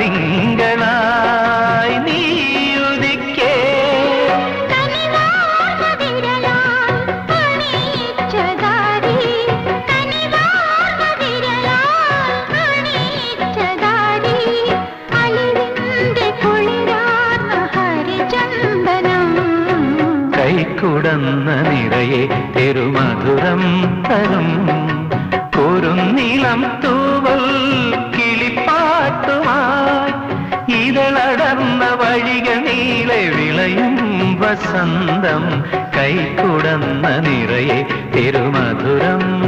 തിങ്കളായി നീയുദിക്കേ. കുടന്ന നിറയെ തെരുമധുരം തരും. കുറുനീളം തൂവൽ ഇതളടർന്ന വഴികൾ നീളെ വിളയും വസന്തം കൈക്കുടന്ന നിറയെ തിരുമധുരം.